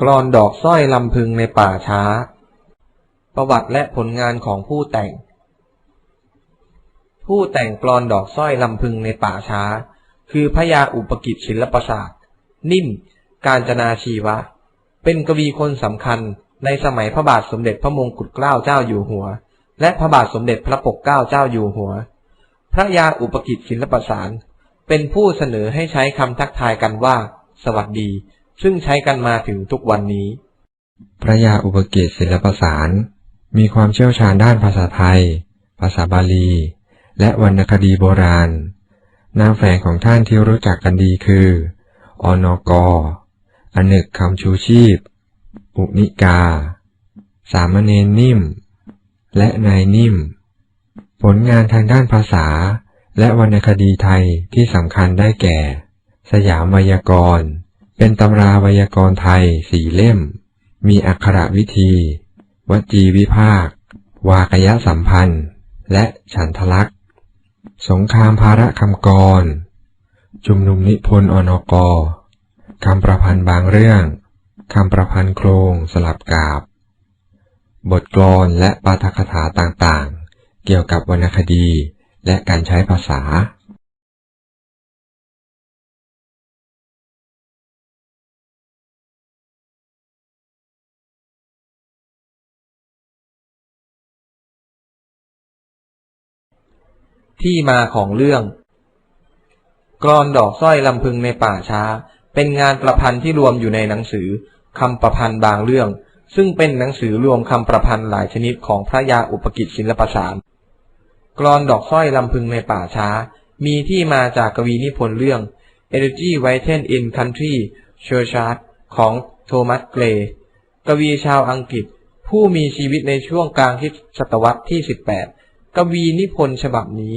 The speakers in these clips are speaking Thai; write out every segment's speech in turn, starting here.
กลอนดอกสร้อยลำพึงในป่าช้า ประวัติและผลงานของผู้แต่ง ผู้แต่งกลอนดอกสร้อยลำพึงในป่าช้า คือพระยาอุปกิจศิลปศาสตร์ นิ่ม กาญจนาชีวะ เป็นกวีคนสำคัญในสมัยพระบาทสมเด็จพระมงกุฎเกล้าเจ้าอยู่หัว และพระบาทสมเด็จพระปกเกล้าเจ้าอยู่หัว พระยาอุปกิจศิลปสาร เป็นผู้เสนอให้ใช้คำทักทายกันว่า สวัสดี ซึ่งใช้กันมาถึงทุกวันนี้ พระยาอุปเกิจศิลปสาร มีความเชี่ยวชาญด้านภาษาไทย ภาษาบาลี และวรรณคดีโบราณ นามแฝงของท่านที่รู้จักกันดีคือ อนกอนึกคำชูชีพ อุนิกา สามเณรนิ่ม และนายนิ่ม ผลงานทางด้านภาษาและวรรณคดีไทยที่สำคัญได้แก่ สยามวยากรณ์ เป็นตำราไวยากรณ์ไทยสี่เล่ม มีอักขระวิธี วจีวิภาค วากยสัมพันธ์ และฉันทลักษ์สงครามภาระคำกรชุมนุมนิพนธ์อนกคำประพันธ์บางเรื่อง คำประพันธ์โครงสลับกาบบทกลอนและปาฐกถาต่างๆ เกี่ยวกับวรรณคดีและการใช้ภาษา ที่มาของเรื่อง กรอนดอกสร้อยลำพึงในป่าช้า เป็นงานประพันธ์ที่รวมอยู่ในหนังสือคำประพันธ์บางเรื่อง ซึ่งเป็นหนังสือรวมคำประพันธ์หลายชนิดของพระยาอุปกิจศิลปสารกรอนดอกสร้อยลำพึงในป่าช้า มีที่มาจากกวีนิพนธ์เรื่อง Energy w i t e n in Country Churchyard ของโทมัสเกรย์กวีชาวอังกฤษ ผู้มีชีวิตในช่วงกลางศตวรรษที่ 18 กวีนิพนธ์ฉบับนี้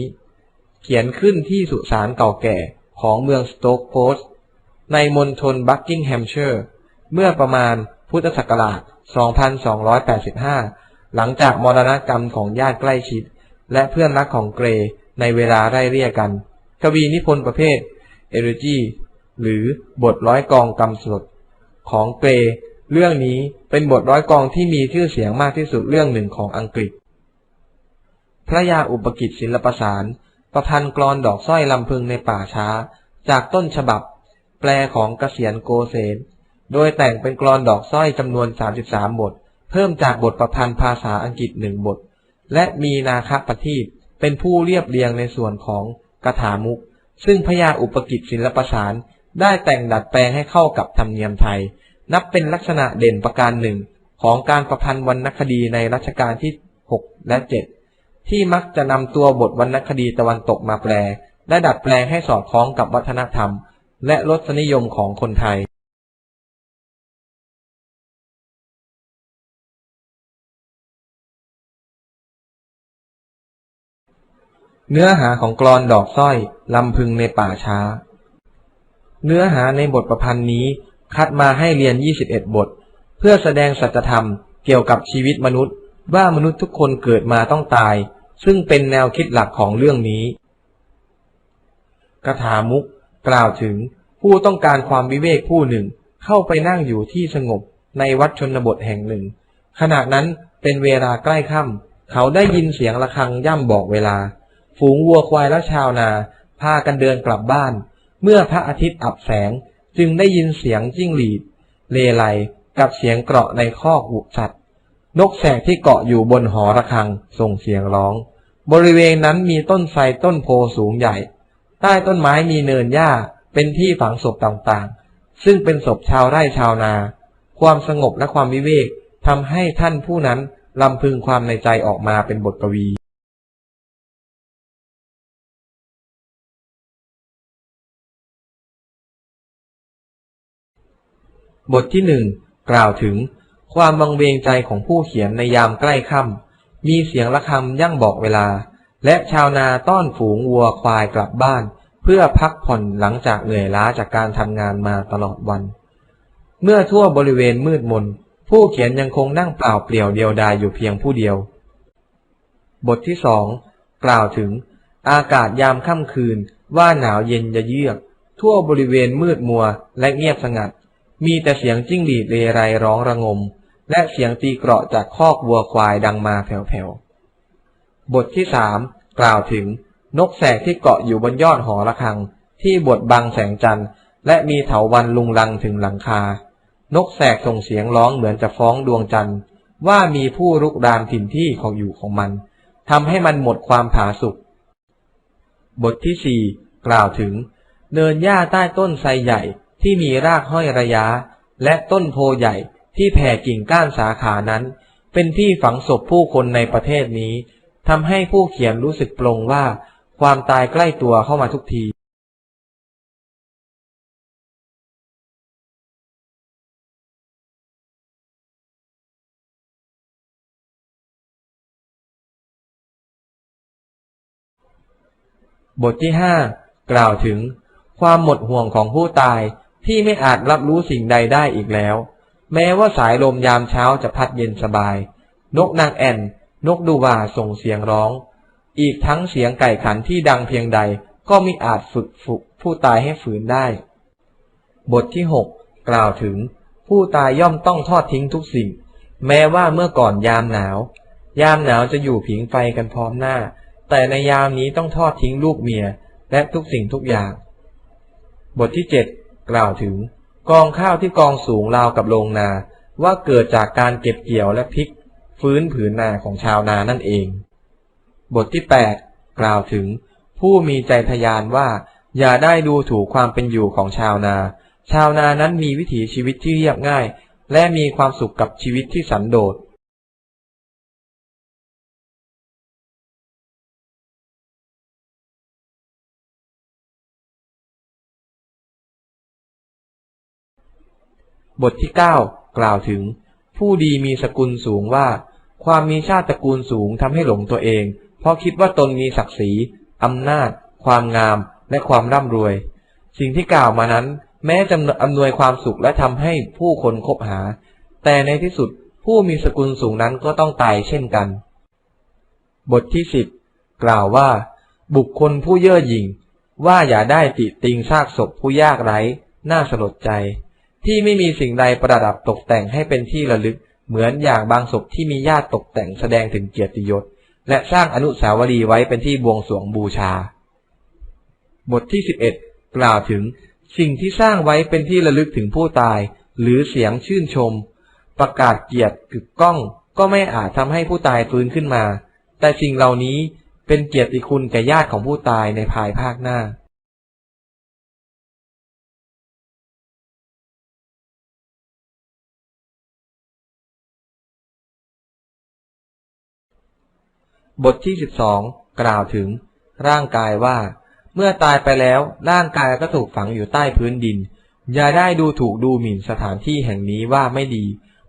เขียนขึ้นที่สุสานเก่าแก่ของเมืองสโตกโพสต์ในมณฑลบักกิงแฮมเชอร์ เมื่อประมาณพุทธศักราช 2285 หลังจากมรณกรรมของญาติใกล้ชิด และเพื่อนรักของเกรย์ในเวลาไล่เรียกกัน กวีนิพนธ์ประเภทเอรจีหรือบทร้อยกองกำสดของเกรย์เรื่องนี้เป็นบทร้อยกองที่มีชื่อเสียงมากที่สุดเรื่องหนึ่งของอังกฤษ พระยาอุปกิจศิลปสาร ประพันธ์กลอนดอกสร้อยลำพึงในป่าช้า จากต้นฉบับ แปลของเกษียณโกเซนโดยแต่งเป็นกลอนดอกสร้อยจำนวน 33 บท เพิ่มจากบทประพันธ์ภาษาอังกฤษหนึ่งบท และมีนาคปทีปเป็นผู้เรียบเรียงในส่วนของกถามุก ซึ่งพระยาอุปกิจศิลปสาร ได้แต่งดัดแปลงให้เข้ากับธรรมเนียมไทย นับเป็นลักษณะเด่นประการหนึ่งของการประพันธ์วรรณคดีในรัชกาลที่ 6 และ 7 ที่มักจะนำตัวบทวรรณคดีตะวันตกมาแปล และดัดแปลงให้สอดคล้องกับวัฒนธรรม และรสนิยมของคนไทยเนื้อหาของกลอนดอกสร้อย ลำพึงในป่าช้า เนื้อหาในบทประพันธ์นี้คัดมาให้เรียน 21 บท เพื่อแสดงสัจธรรมเกี่ยวกับชีวิตมนุษย์ ว่ามนุษย์ทุกคนเกิดมาต้องตาย ซึ่งเป็นแนวคิดหลักของเรื่องนี้กถามุกกล่าวถึงผู้ต้องการความวิเวกผู้หนึ่ง เข้าไปนั่งอยู่ที่สงบในวัดชนบทแห่งหนึ่ง ขณะนั้นเป็นเวลาใกล้ค่ำเขาได้ยินเสียงะระฆังย่ำบอกเวลา ฝูงวัวควายและชาวนา พากันเดินกลับบ้าน เมื่อพระอาทิตย์อับแสงจึงได้ยินเสียงจิ้งหรีด เลไลกับเสียงเกราะในคอกหุสัตว์ นกแสกที่เกาะอยู่บนหอระฆังส่งเสียงร้อง บริเวณนั้นมีต้นไทรต้นโพสูงใหญ่ ใต้ต้นไม้มีเนินหญ้าเป็นที่ฝังศพต่างๆ ซึ่งเป็นศพชาวไร่ชาวนา ความสงบและความวิเวกทำให้ท่านผู้นั้นลำพึงความในใจออกมาเป็นบทกวีบทที่หนึ่งกล่าวถึง ความวังเวงใจของผู้เขียนในยามใกล้ค่ำมีเสียงระฆังยั่งบอกเวลา และชาวนาต้อนฝูงวัวควายกลับบ้าน เพื่อพักผ่อนหลังจากเหนื่อยล้าจากการทำงานมาตลอดวัน เมื่อทั่วบริเวณมืดมน ผู้เขียนยังคงนั่งเปล่าเปลี่ยวเดียวดายอยู่เพียงผู้เดียว บทที่สองกล่าวถึง อากาศยามค่ำคืนว่าหนาวเย็นจะเยือก ทั่วบริเวณมืดมัวและเงียบสงัด มีแต่เสียงจิ้งหรีดเรไรร้องระงม และเสียงตีเกราะจากคอกวัวควายดังมาแผ่วๆ บทที่สามกล่าวถึงนกแสกที่เกาะอยู่บนยอดหอระฆัง ที่บดบังแสงจันทร์และมีเถาวันลุงลังถึงหลังคา นกแสกส่งเสียงร้องเหมือนจะฟ้องดวงจันทร์ ว่ามีผู้รุกรานถิ่นที่ของอยู่ของมันทำให้มันหมดความผาสุกบทที่สี่กล่าวถึง เนินหญ้าใต้ต้นไทรใหญ่ที่มีรากห้อยระยะ และต้นโพใหญ่ ที่แผ่กิ่งก้านสาขานั้น เป็นที่ฝังศพผู้คนในประเทศนี้ทำให้ผู้เขียนรู้สึกปลงว่า ความตายใกล้ตัวเข้ามาทุกที บทที่ห้ากล่าวถึง ความหมดห่วงของผู้ตายที่ไม่อาจรับรู้สิ่งใดได้อีกแล้ว แม้ว่าสายลมยามเช้าจะพัดเย็นสบาย นกนางแอ่น นกดูวาส่งเสียงร้อง อีกทั้งเสียงไก่ขันที่ดังเพียงใดก็มิอาจฝึกฝึกผู้ตายให้ฝืนได้ บทที่หกกล่าวถึง ผู้ตายย่อมต้องทอดทิ้งทุกสิ่ง แม้ว่าเมื่อก่อนยามหนาว ยามหนาวจะอยู่ผิงไฟกันพร้อมหน้า แต่ในยามนี้ต้องทอดทิ้งลูกเมีย และทุกสิ่งทุกอย่าง บทที่เจ็ดกล่าวถึง กองข้าวที่กองสูงราวกับโรงนา ว่าเกิดจากการเก็บเกี่ยวและพลิก ฟื้นผืนนาของชาวนานั่นเอง บทที่แปดกล่าวถึง ผู้มีใจทะยานว่าอย่าได้ดูถูกความเป็นอยู่ของชาวนา ชาวนานั้นมีวิถีชีวิตที่เรียบง่าย และมีความสุขกับชีวิตที่สันโดษ บทที่เก้ากล่าวถึง ผู้ดีมีสกุลสูงว่า ความมีชาติตระกูลสูงทำให้หลงตัวเอง เพราะคิดว่าตนมีศักดิ์ศรีอำนาจ ความงาม และความร่ำรวย สิ่งที่กล่าวมานั้น แม้จะอำนวยความสุขและทำให้ผู้คนคบหา แต่ในที่สุดผู้มีสกุลสูงนั้นก็ต้องตายเช่นกัน บทที่สิบกล่าวว่า บุคคลผู้เย่อหยิ่ง ว่าอย่าได้ติติงซากศพผู้ยากไร้ น่าสลดใจ ที่ไม่มีสิ่งใดประดับตกแต่งให้เป็นที่ระลึก เหมือนอย่างบางศพที่มีญาติตกแต่งแสดงถึงเกียรติยศ และสร้างอนุสาวรีย์ไว้เป็นที่บวงสรวงบูชา บทที่สิบเอ็ดกล่าวถึง สิ่งที่สร้างไว้เป็นที่ระลึกถึงผู้ตาย หรือเสียงชื่นชม ประกาศเกียรติกึกก้อง ก็ไม่อาจทำให้ผู้ตายฟื้นขึ้นมา แต่สิ่งเหล่านี้เป็นเกียรติคุณแก่ญาติของผู้ตายในภายภาคหน้า บทที่สิบสองกล่าวถึง ร่างกายว่า เมื่อตายไปแล้วร่างกายก็ถูกฝังอยู่ใต้พื้นดิน อย่าได้ดูถูกดูหมิ่นสถานที่แห่งนี้ว่าไม่ดี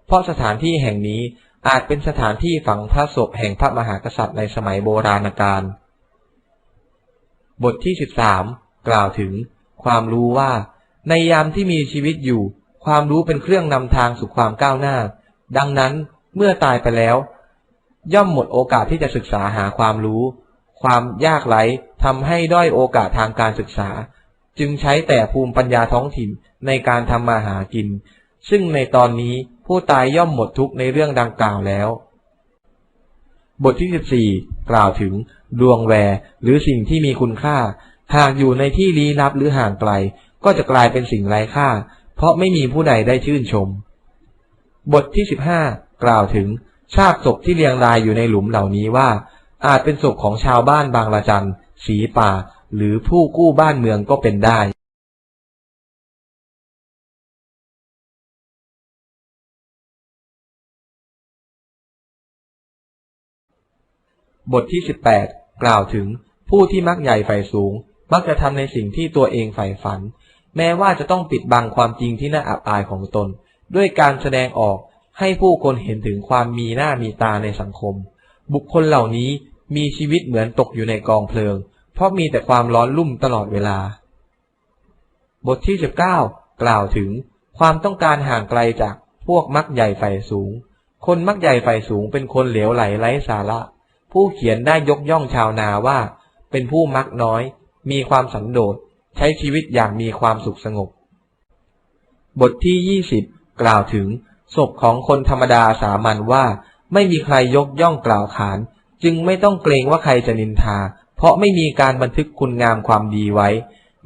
เพราะสถานที่แห่งนี้อาจเป็นสถานที่ฝังพระศพแห่งพระมหากษัตริย์ในสมัยโบราณกาลบทที่สิบสามกล่าวถึง ความรู้ว่า ในยามที่มีชีวิตอยู่ ความรู้เป็นเครื่องนำทางสู่ความก้าวหน้า ดังนั้นเมื่อตายไปแล้ว ย่อมหมดโอกาสที่จะศึกษาหาความรู้ ความยากไร้ทำให้ด้อยโอกาสทางการศึกษา จึงใช้แต่ภูมิปัญญาท้องถิ่นในการทำมาหากิน ซึ่งในตอนนี้ผู้ตายย่อมหมดทุกข์ในเรื่องดังกล่าวแล้ว บทที่ 14 กล่าวถึง ดวงแวรหรือสิ่งที่มีคุณค่า หากอยู่ในที่ลี้ลับหรือห่างไกล ก็จะกลายเป็นสิ่งไร้ค่า เพราะไม่มีผู้ใดได้ชื่นชม บทที่ 15 กล่าวถึง ชาติศพที่เรียงรายอยู่ในหลุมเหล่านี้ว่า อาจเป็นศพของชาวบ้านบางละจันสีป่า หรือผู้กู้บ้านเมืองก็เป็นได้บทที่ 18 กล่าวถึงผู้ที่มักใหญ่ใฝ่สูง มักจะทำในสิ่งที่ตัวเองใฝ่ฝัน แม้ว่าจะต้องปิดบังความจริงที่น่าอับอายของตน ด้วยการแสดงออก ให้ผู้คนเห็นถึงความมีหน้ามีตาในสังคม บุคคลเหล่านี้มีชีวิตเหมือนตกอยู่ในกองเพลิง เพราะมีแต่ความร้อนลุ่มตลอดเวลา บทที่ 19 กล่าวถึง ความต้องการห่างไกลจากพวกมักใหญ่ไฟสูง คนมักใหญ่ไฟสูงเป็นคนเหลวไหลไร้สาระ ผู้เขียนได้ยกย่องชาวนาว่า เป็นผู้มักน้อย มีความสันโดษ ใช้ชีวิตอย่างมีความสุขสงบ บทที่ 20 กล่าวถึง ศพของคนธรรมดาสามัญว่า ไม่มีใครยกย่องกล่าวขาน จึงไม่ต้องเกรงว่าใครจะนินทา เพราะไม่มีการบันทึกคุณงามความดีไว้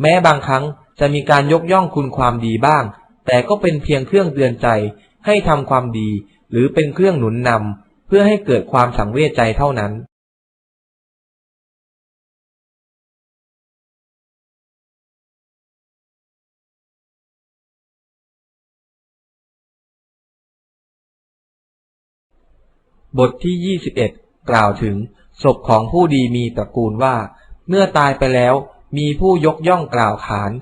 แม้บางครั้งจะมีการยกย่องคุณความดีบ้าง แต่ก็เป็นเพียงเครื่องเตือนใจ ให้ทำความดี หรือเป็นเครื่องหนุนนำเพื่อให้เกิดความสังเวชใจเท่านั้น บทที่ 21 กล่าวถึง ศพของผู้ดีมีตระกูลว่า เมื่อตายไปแล้วมีผู้ยกย่องกล่าวขาน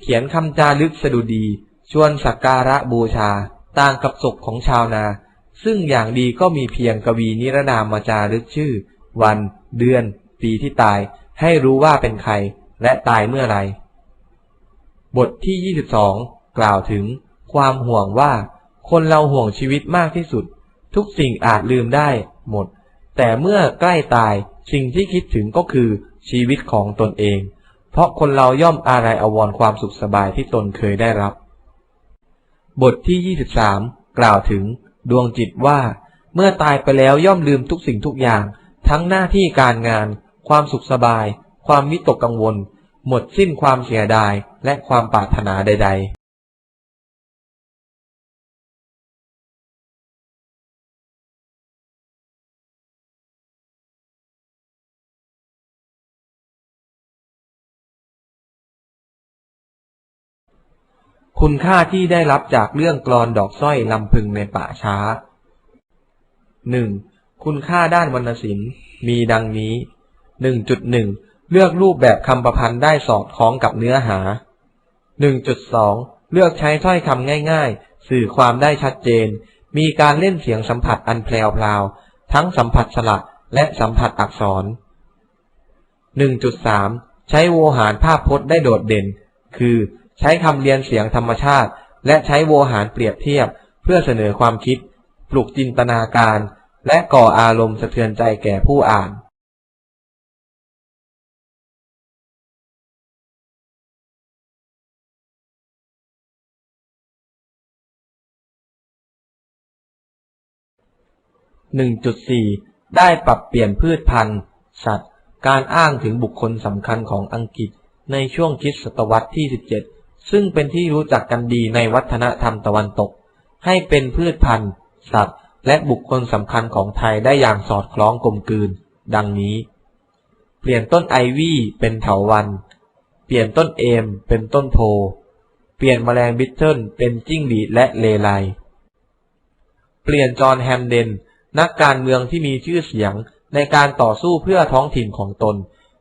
เขียนคำจารึกสดุดี ชวนสักการะบูชา ต่างกับศพของชาวนา ซึ่งอย่างดีก็มีเพียงกวีนิรนามมาจารึกชื่อ วัน เดือน ปีที่ตาย ให้รู้ว่าเป็นใคร และตายเมื่อไร บทที่ 22 กล่าวถึง ความห่วงว่า คนเราห่วงชีวิตมากที่สุด ทุกสิ่งอาจลืมได้หมด แต่เมื่อใกล้ตายสิ่งที่คิดถึงก็คือชีวิตของตนเอง เพราะคนเราย่อมอาลัยอาวรความสุขสบายที่ตนเคยได้รับ บทที่ 23 กล่าวถึง ดวงจิตว่า เมื่อตายไปแล้วย่อมลืมทุกสิ่งทุกอย่าง ทั้งหน้าที่การงาน ความสุขสบาย ความวิตกกังวล หมดสิ้นความเสียดายและความปรารถนาใด ๆ คุณค่าที่ได้รับจากเรื่องกลอนดอกสร้อยลำพึงในป่าช้าหนึ่งคุณค่าด้านวรรณศิลป์มีดังนี้หนึ่งจุดหนึ่งเลือกรูปแบบคำประพันธ์ได้สอดคล้องกับเนื้อหาหนึ่งจุดสองเลือกใช้ถ้อยคำง่าย ๆ สื่อความได้ชัดเจน มีการเล่นเสียงสัมผัสอันแพรวๆทั้งสัมผัสสระและสัมผัสอักษรหนึ่งจุดสามใช้โวหารภาพพจน์ได้โดดเด่น คือ ใช้คำเรียนเสียงธรรมชาติ และใช้โวหารเปรียบเทียบ เพื่อเสนอความคิด ปลุกจินตนาการ และก่ออารมณ์สะเทือนใจแก่ผู้อ่าน1.4ได้ปรับเปลี่ยนพืชพันธุ์ สัตว์ การอ้างถึงบุคคลสำคัญของอังกฤษในช่วงคริดศตวรรษที่17 ซึ่งเป็นที่รู้จักกันดีในวัฒนธรรมตะวันตก ให้เป็นพืชพันธุ์ สัตว์ และบุคคลสำคัญของไทยได้อย่างสอดคล้องกลมกลืน ดังนี้ เปลี่ยนต้นไอวี่เป็นเถาวัน เปลี่ยนต้นเอมเป็นต้นโพ เปลี่ยนแมลงบิทเทิลเป็นจิ้งหรีดและเลไล เปลี่ยนจอห์นแฮมเดน นักการเมืองที่มีชื่อเสียงในการต่อสู้เพื่อท้องถิ่นของตน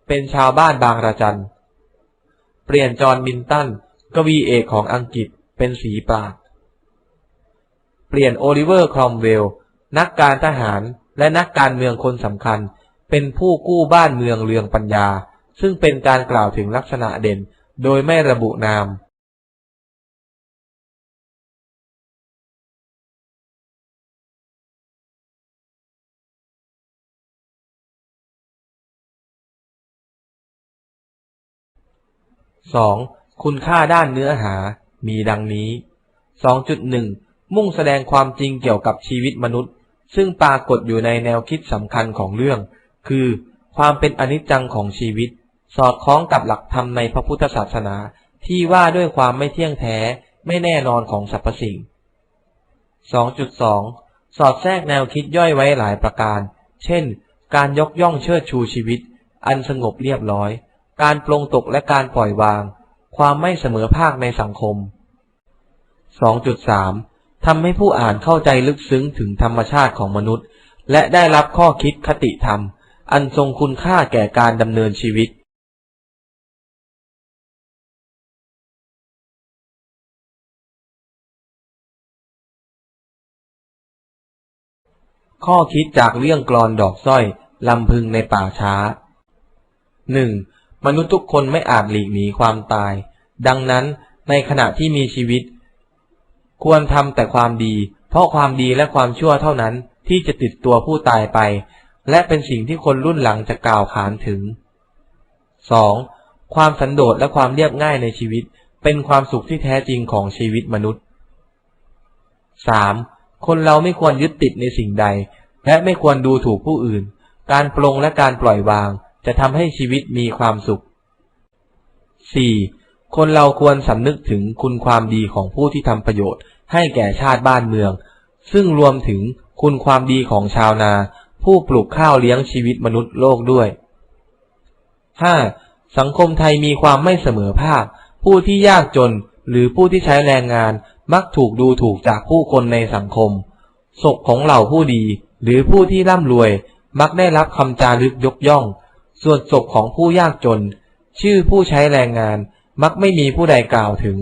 เป็นชาวบ้านบางระจัน เปลี่ยนจอห์นมินตัน กวีเอกของอังกฤษเป็นสีปราดเปลี่ยนโอลิเวอร์ครอมเวล นักการทหารและนักการเมืองคนสำคัญ เป็นผู้กู้บ้านเมืองเรืองปัญญา ซึ่งเป็นการกล่าวถึงลักษณะเด่นโดยไม่ระบุนาม 2. คุณค่าด้านเนื้อหามีดังนี้ 2.1 มุ่งแสดงความจริงเกี่ยวกับชีวิตมนุษย์ ซึ่งปรากฏอยู่ในแนวคิดสำคัญของเรื่อง คือ ความเป็นอนิจจังของชีวิต สอดคล้องกับหลักธรรมในพระพุทธศาสนา ที่ว่าด้วยความไม่เที่ยงแท้ไม่แน่นอนของสรรพสิ่ง 2.2 สอดแทรกแนวคิดย่อยไว้หลายประการ เช่น การยกย่องเชิดชูชีวิต อันสงบเรียบร้อย การปลงตกและการปล่อยวาง ความไม่เสมอภาคในสังคม 2.3ทำให้ผู้อ่านเข้าใจลึกซึ้งถึงธรรมชาติของมนุษย์ และได้รับข้อคิดคติธรรม อันทรงคุณค่าแก่การดำเนินชีวิต ข้อคิดจากเรื่องกลอนดอกสร้อยลำพึงในป่าช้า 1. มนุษย์ทุกคนไม่อาจหลีกหนีความตาย ดังนั้นในขณะที่มีชีวิต ควรทำแต่ความดี เพราะความดีและความชั่วเท่านั้นที่จะติดตัวผู้ตายไป และเป็นสิ่งที่คนรุ่นหลังจะกล่าวขานถึง 2. ความสันโดษและความเรียบง่ายในชีวิต เป็นความสุขที่แท้จริงของชีวิตมนุษย์ 3. คนเราไม่ควรยึดติดในสิ่งใด และไม่ควรดูถูกผู้อื่น การปลงและการปล่อยวาง จะทำให้ชีวิตมีความสุข 4. คนเราควรสำนึกถึงคุณความดีของผู้ที่ทำประโยชน์ ให้แก่ชาติบ้านเมือง ซึ่งรวมถึงคุณความดีของชาวนา ผู้ปลูกข้าวเลี้ยงชีวิตมนุษย์โลกด้วย 5. สังคมไทยมีความไม่เสมอภาค ผู้ที่ยากจนหรือผู้ที่ใช้แรงงานมักถูกดูถูกจากผู้คนในสังคมศพของเหล่าผู้ดี หรือผู้ที่ร่ำรวย มักได้รับคำจารึกยกย่อง ส่วนศพของผู้ยากจน ชื่อผู้ใช้แรงงานมักไม่มีผู้ใดกล่าวถึง